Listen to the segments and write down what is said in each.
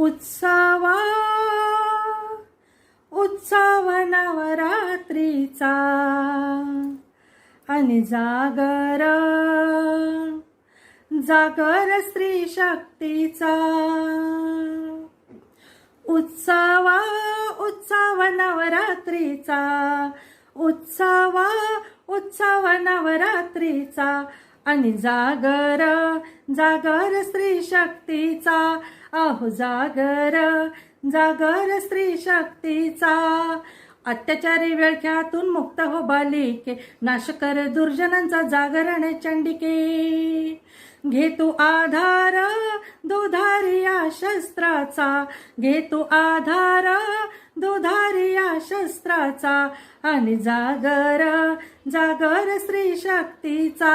उत्सवा उत्सव नवरात्रीचा. आणि जागर जागर स्त्री शक्तीचा. उत्सवा उत्सव नवरात्रीचा. उत्सवा उत्सव नवरात्रीचा. आणि जागर जागर स्त्री शक्तीचा. अहो जागर जागर स्त्री शक्तीचा. अत्याचारी वेळख्यातून मुक्त हो बालिके नाश कर दुर्जनांचा जागरण चंडिके. घे तू आधार दुधारी या शस्त्राचा घे तू आधार दुधारी या शस्त्राचा. आणि जागर जागर स्त्री शक्तीचा.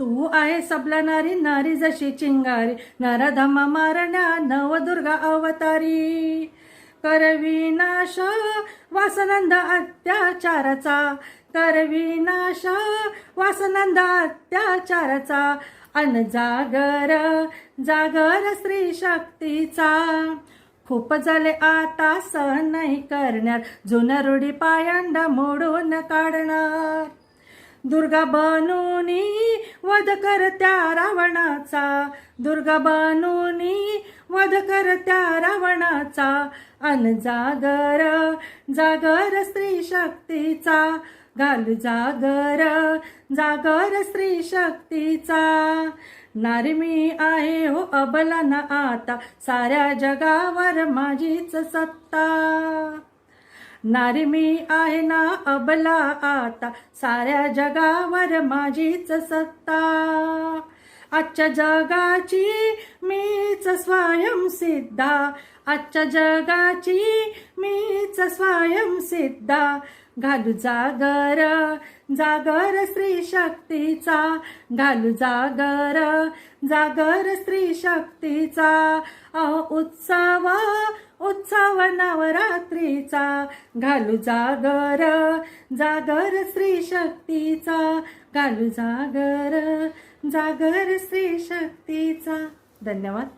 तू आहे सबला नारी नारी जशी चिंगारी. नरधमा मारण्या नवदुर्गा अवतारी. करविनाश वासनंद अत्याचाराचा. करविनाश वासनंद अत्याचाराचा. अन जागर जागर स्त्री शक्तीचा. खूप झाले आता सहन नाही करणार. जुन्या रूढी पायांडा मोडून काढणार. दुर्गा बनूनी वध कर त्या रावणाचा. दुर्गा बनूनी वध कर त्या रावणाचा. अन जागर जागर स्त्री शक्तीचा. घाल जागर जागर स्त्री शक्तीचा. नारमी आहे हो अबला ना आता. साऱ्या जगावर माझीच सत्ता. नारी मी आहे ना अबला आता. साऱ्या जगावर माझीच सत्ता. आजच्या जगाची मीच स्वयंसिद्धा आजच्या जगाची मीच स्वयंसिद्धा घालू जागर जागर स्त्री शक्तीचा. घालू जागर जागर स्त्री शक्तीचा. अहो उत्सव उत्सव नवरात्रीचा घालू जागर जागर स्त्री शक्तीचा. घालू जागर जागर स्त्री शक्तीचा. धन्यवाद.